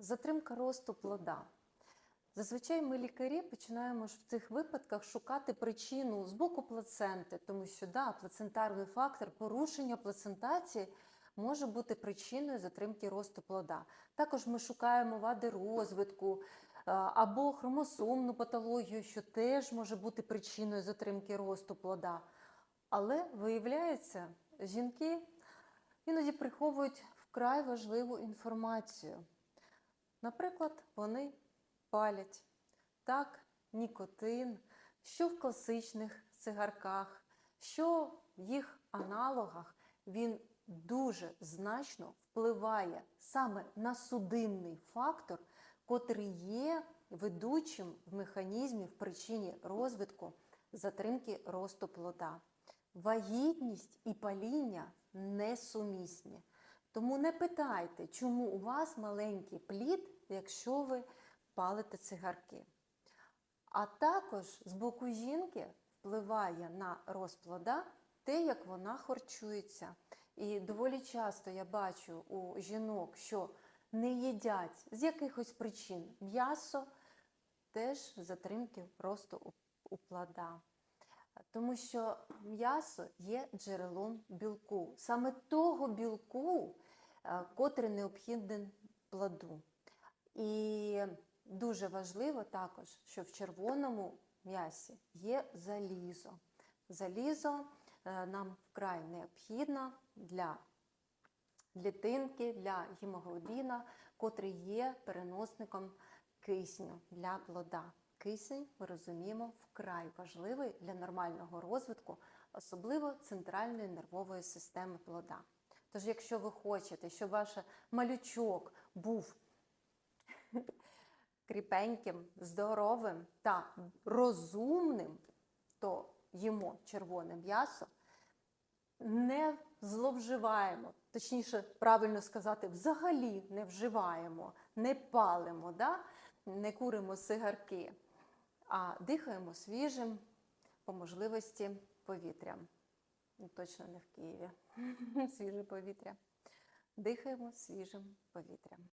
Затримка росту плода. Зазвичай ми лікарі починаємо в цих випадках шукати причину з боку плаценти, тому що да, плацентарний фактор порушення плацентації може бути причиною затримки росту плода. Також ми шукаємо вади розвитку або хромосомну патологію, що теж може бути причиною затримки росту плода. Але виявляється, жінки іноді приховують вкрай важливу інформацію. Наприклад, вони палять так, нікотин, що в класичних цигарках, що в їх аналогах він дуже значно впливає саме на судинний фактор, котрий є ведучим в механізмі в причині розвитку затримки росту плода. Вагітність і паління несумісні. Тому не питайте, чому у вас маленький плід, якщо ви палите цигарки. А також з боку жінки впливає на розплода те, як вона харчується. І доволі часто я бачу у жінок, що не їдять з якихось причин м'ясо, теж затримки росту у- плода. Тому що м'ясо є джерелом білку, саме того білку, е, котрий необхідний плоду. І дуже важливо також, що в червоному м'ясі є залізо. Залізо е, нам вкрай необхідно для клітинки, для гемоглобіна, котрий є переносником кисню для плода. Кисень, ми розуміємо, вкрай важливий для нормального розвитку, особливо центральної нервової системи плода. Тож, якщо ви хочете, щоб ваш малючок був кріпеньким, здоровим та розумним, то їмо червоне м'ясо, не зловживаємо, точніше, правильно сказати, взагалі не вживаємо, не палимо, да? не куримо сигарки, а дихаємо свіжим, по можливості, повітрям. Ну, Точно не в Києві. Свіже повітря. Дихаємо свіжим повітрям.